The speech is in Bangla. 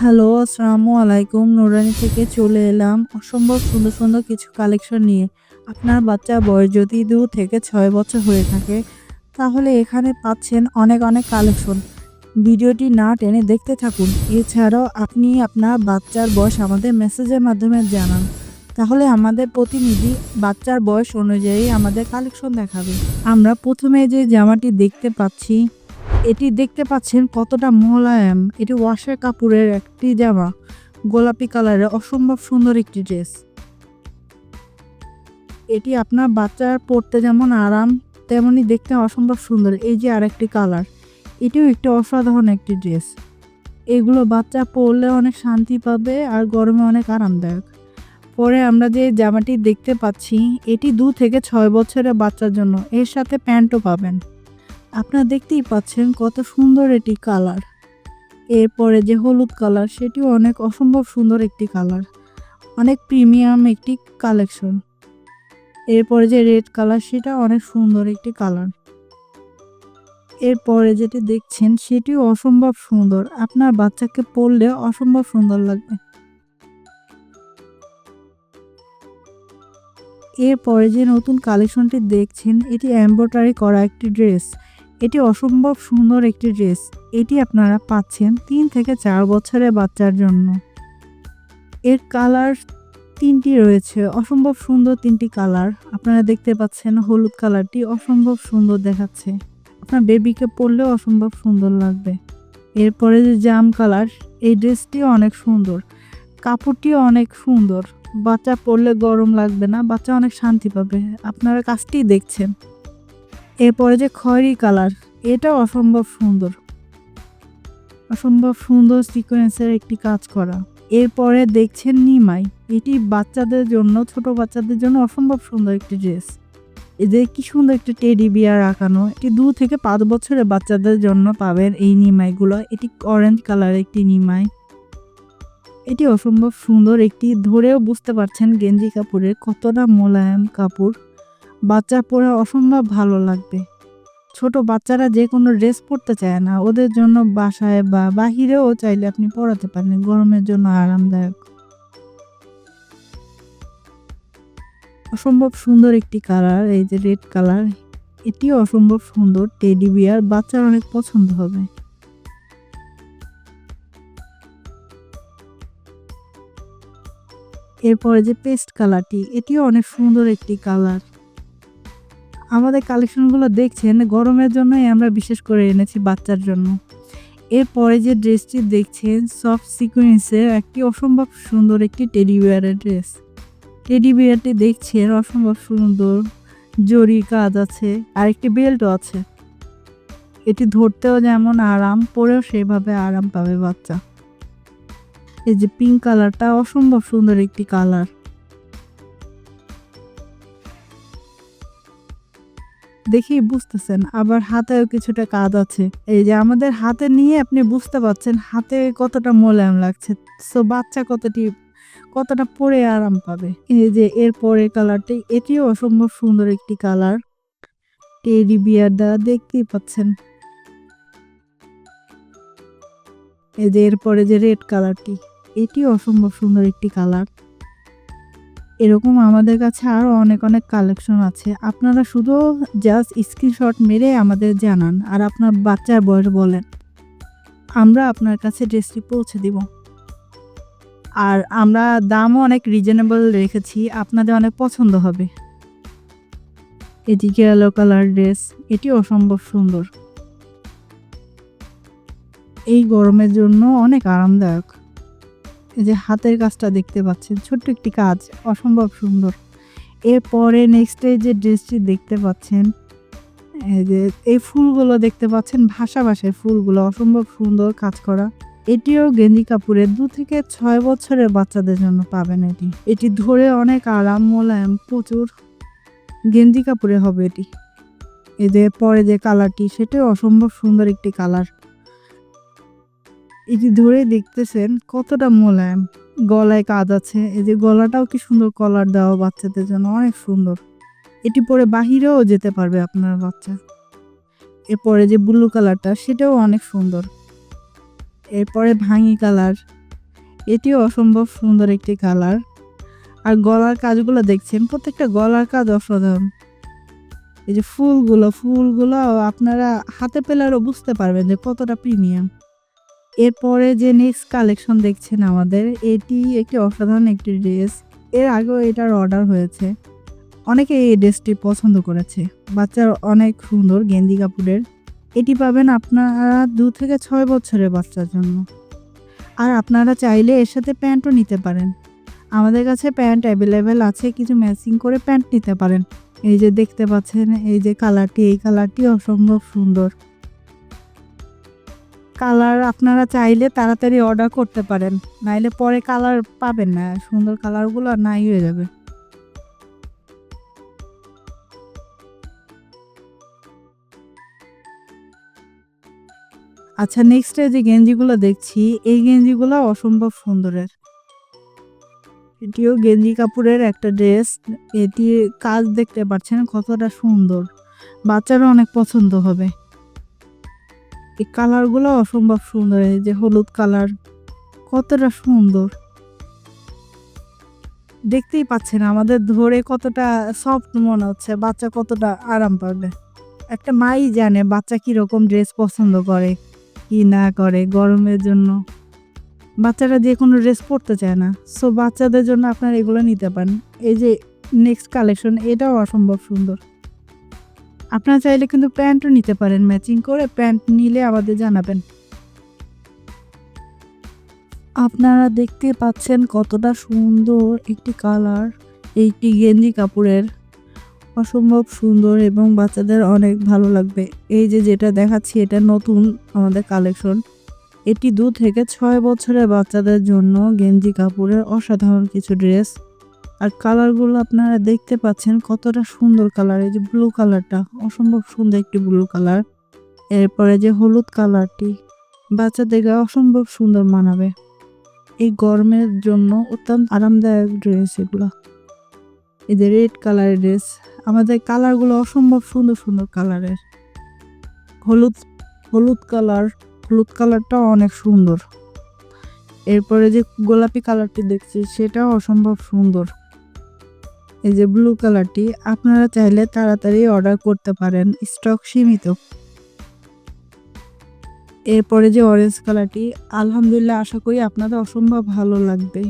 হ্যালো, আসসালামু আলাইকুম। নুরানি থেকে চলে এলাম অসম্ভব সুন্দর সুন্দর কিছু কালেকশন নিয়ে। আপনার বাচ্চা বয়স যদি দু থেকে ছয় বছর হয়ে থাকে, তাহলে এখানে পাচ্ছেন অনেক অনেক কালেকশন ভিডিওটি না টেনে দেখতে থাকুন। এছাড়াও আপনি আপনার বাচ্চার বয়স আমাদের মেসেজের মাধ্যমে জানান। তাহলে আমাদের প্রতিনিধি বাচ্চার বয়স অনুযায়ী আমাদের কালেকশন দেখাবে। আমরা প্রথমে যে জামাটি দেখতে পাচ্ছি এটি দেখতে পাচ্ছেন কতটা মোলায়েম। এটি ওয়াশের কাপড়ের একটি জামা, গোলাপি কালারের অসম্ভব সুন্দর একটি ড্রেস। এটি আপনার বাচ্চার পরতে যেমন আরাম, তেমনি দেখতে অসম্ভব সুন্দর। এই যে আরেকটি কালার, এটিও একটি অসাধারণ একটি ড্রেস। এগুলো বাচ্চা পরলে অনেক শান্তি পাবে আর গরমে অনেক আরামদায়ক। পরে আমরা যে জামাটি দেখতে পাচ্ছি, এটি দু থেকে ছয় বছরের বাচ্চার জন্য। এর সাথে প্যান্টও পাবেন। আপনারা দেখতেই পাচ্ছেন কত সুন্দর এটি কালার। এরপরে যে হলুদ কালার, সেটিও অনেক অসম্ভব সুন্দর একটি কালার। অনেক প্রিমিয়াম একটি কালেকশন। এরপরে যে রেড কালার, সেটা অনেক সুন্দর একটি কালার। এরপরে যেটি দেখছেন, সেটিও অসম্ভব সুন্দর। আপনার বাচ্চাকে পরলে অসম্ভব সুন্দর লাগবে। এরপরে যে নতুন কালেকশনটি দেখছেন, এটি এমব্রয়ডারি করা একটি ড্রেস। এটি অসম্ভব সুন্দর একটি ড্রেস। এটি আপনারা পাচ্ছেন তিন থেকে চার বছরের বাচ্চার জন্য। এর কালার তিনটি রয়েছে, অসম্ভব সুন্দর তিনটি কালার। আপনারা দেখতে পাচ্ছেন হলুদ কালারটি অসম্ভব সুন্দর দেখাচ্ছে। আপনার বেবিকে পরলেও অসম্ভব সুন্দর লাগবে। এরপরে যে জাম কালার, এই ড্রেসটিও অনেক সুন্দর। কাপড়টিও অনেক সুন্দর। বাচ্চা পরলে গরম লাগবে না, বাচ্চা অনেক শান্তি পাবে। আপনারা কাজটি দেখছেন। এরপরে যে খয়েরি কালার এটা অসম্ভব সুন্দর। অসম্ভব সুন্দর সিকোয়েন্সের একটি কাজ করা। এরপরে দেখছেন নিমাই। এটি বাচ্চাদের জন্য, ছোট বাচ্চাদের জন্য অসম্ভব সুন্দর একটি ড্রেস এদের কি সুন্দর একটি টেডি বিয়ার আঁকানো। এটি দু থেকে পাঁচ বছরের বাচ্চাদের জন্য পাবেন এই নিমাইগুলো। এটি অরেঞ্জ কালার একটি নিমাই। এটি অসম্ভব সুন্দর। একটি ধরেও বুঝতে পারছেন গেঞ্জি কাপড়ের কতটা মোলায়েম কাপড়। বাচ্চা পরে অসম্ভব ভালো লাগবে। ছোট বাচ্চারা যে কোনো ড্রেস পরতে চায় না। ওদের জন্য বাসায় বা বাহিরেও চাইলে আপনি পরাতে পারেন। গরমের জন্য আরামদায়ক। অসম্ভব সুন্দর একটি কালার, এই যে রেড কালার, এটিও অসম্ভব সুন্দর। টেডি বিয়ার বাচ্চার অনেক পছন্দ হবে। এরপরে যে পেস্ট কালারটি, এটিও অনেক সুন্দর একটি কালার। আমাদের কালেকশনগুলো দেখছেন, গরমের জন্যই আমরা বিশেষ করে এনেছি বাচ্চার জন্য। এরপরে যে ড্রেসটি দেখছেন সফট সিকুয়েন্সের একটি অসম্ভব সুন্দর একটি টেডি বিয়ারের ড্রেস টেডি বিয়ারটি দেখছেন, অসম্ভব সুন্দর, জরি কাজ আছে আর একটি বেল্টও আছে। এটি ধরতেও যেমন আরাম, পরেও সেভাবে আরাম পাবে বাচ্চা। এই যে পিঙ্ক কালারটা অসম্ভব সুন্দর একটি কালার দেখেই বুঝতেছেন, আবার হাতেও কিছুটা কাজ আছে। এই যে আমাদের হাতে নিয়ে আপনি বুঝতে পারছেন হাতে কতটা মোলায়েম লাগছে সো বাচ্চা কতটি, কতটা পরে আরাম পাবে। এই যে এর পরের কালারটি, এটিও অসম্ভব সুন্দর একটি কালার। টেডি বিয়ারটা দেখতেই পাচ্ছেন। এই যে এরপরে যে রেড কালারটি, এটিও অসম্ভব সুন্দর একটি কালার। এরকম আমাদের কাছে আরও অনেক অনেক কালেকশন আছে। আপনারা শুধু জাস্ট স্ক্রিনশট মেরে আমাদের জানান আর আপনার বাচ্চার বয়স বলেন। আমরা আপনার কাছে ড্রেসটি পৌঁছে দিব। আর আমরা দামও অনেক রিজনেবল রেখেছি, আপনাদের অনেক পছন্দ হবে। এদিকে ইয়েলো কালার ড্রেস এটি অসম্ভব সুন্দর। এই গরমের জন্য অনেক আরামদায়ক। যে হাতের কাজটা দেখতে পাচ্ছেন, ছোট্ট একটি কাজ, অসম্ভব সুন্দর। এরপরে নেক্সটে যে ড্রেসটি দেখতে পাচ্ছেন, এই যে, এই ফুলগুলো দেখতে পাচ্ছেন, ভাষা ভাষায় ফুলগুলো, অসম্ভব সুন্দর কাজ করা। এটিও গেঞ্জি কাপড়ের দু থেকে ছয় বছরের বাচ্চাদের জন্য পাবেন এটি। এটি ধরে অনেক আরাম, মোলায়েম, প্রচুর গেঞ্জি কাপুরে হবে এটি। এদের পরে যে কালারটি সেটাও অসম্ভব সুন্দর একটি কালার এটি ধরে দেখতেছেন কতটা মোলায়েম। গলায় কাজ আছে, এই যে গলাটাও কি সুন্দর কলার দেওয়া বাচ্চাদের জন্য, অনেক সুন্দর। এটি পরে বাহিরেও যেতে পারবে আপনার বাচ্চা। এরপরে যে ব্লু কালারটা সেটাও অনেক সুন্দর। এরপরে ভাঙি কালার এটিও অসম্ভব সুন্দর একটি কালার আর গলার কাজগুলো দেখছেন, প্রত্যেকটা গলার কাজ অসাধারণ। এই যে ফুলগুলো ফুলগুলো আপনারা হাতে পেলে আরও বুঝতে পারবেন যে কতটা প্রিমিয়াম এরপরে যে নেক্সট কালেকশন দেখছেন আমাদের, এটি একটি অসাধারণ একটি ড্রেস এর আগেও এটার অর্ডার হয়েছে। অনেকে এই ড্রেসটি পছন্দ করেছে। বাচ্চার অনেক সুন্দর গেন্দি কাপড়ের। এটি পাবেন আপনারা দু থেকে ছয় বছরের বাচ্চার জন্য। আর আপনারা চাইলে এর সাথে প্যান্টও নিতে পারেন। আমাদের কাছে প্যান্ট অ্যাভেলেবেল আছে, কিছু ম্যাচিং করে প্যান্ট নিতে পারেন। এই যে দেখতে পাচ্ছেন, এই যে কালারটি এই কালারটি অসম্ভব সুন্দর। কালার আপনারা চাইলে তাড়াতাড়ি অর্ডার করতে পারেন। নাইলে পরে কালার পাবেন না, সুন্দর কালারগুলো নাই হয়ে যাবে। আচ্ছা নেক্সটে যে গেঞ্জিগুলো দেখছি, এই গেঞ্জিগুলো অসম্ভব সুন্দরের। এটিও গেঞ্জি কাপড়ের একটা ড্রেস, এটি কাজ দেখতে পাচ্ছেন কতটা সুন্দর। বাচ্চারও অনেক পছন্দ হবে। এই কালারগুলো অসম্ভব সুন্দর, এই যে হলুদ কালার, কতটা সুন্দর। দেখতেই পাচ্ছেন আমাদের ধরে কতটা সফট মনে হচ্ছে, বাচ্চা কতটা আরাম পাবে। একটা মাই জানে বাচ্চা কীরকম ড্রেস পছন্দ করে, কি না করে গরমের জন্য। বাচ্চারা যে কোনো ড্রেস পরতে চায় না সো বাচ্চাদের জন্য আপনারা এগুলো নিতে পারেন। এই যে নেক্সট কালেকশন এটাও অসম্ভব সুন্দর। আপনারা চাইলে কিন্তু প্যান্টও নিতে পারেন, ম্যাচিং করে প্যান্ট নিলে আমাদের জানাবেন। আপনারা দেখতে পাচ্ছেন কতটা সুন্দর একটি কালার এইটি গেঞ্জি কাপড়ের। অসম্ভব সুন্দর এবং বাচ্চাদের অনেক ভালো লাগবে। এই যে যেটা দেখাচ্ছি, এটা নতুন আমাদের কালেকশন। এটি দু থেকে ছয় বছরের বাচ্চাদের জন্য গেঞ্জি কাপড়ের অসাধারণ কিছু ড্রেস। আর কালারগুলো আপনারা দেখতে পাচ্ছেন কতটা সুন্দর কালার এই যে ব্লু কালারটা অসম্ভব সুন্দর একটি ব্লু কালার এরপরে যে হলুদ কালারটি বাচ্চাদেরকে অসম্ভব সুন্দর মানাবে। এই গরমের জন্য অত্যন্ত আরামদায়ক ড্রেস এগুলো। এই যে রেড কালারের ড্রেস আমাদের কালারগুলো অসম্ভব সুন্দর সুন্দর কালারের হলুদ হলুদ কালার হলুদ কালারটাও অনেক সুন্দর। এরপরে যে গোলাপি কালারটি দেখছি, সেটাও অসম্ভব সুন্দর। এই যে ব্লু কালারটি আপনারা চাইলে তাড়াতাড়ি অর্ডার করতে পারেন স্টক সীমিত। এরপরে যে অরেঞ্জ কালারটি আলহামদুলিল্লাহ আশা করি আপনাদের অসম্ভব ভালো লাগবে।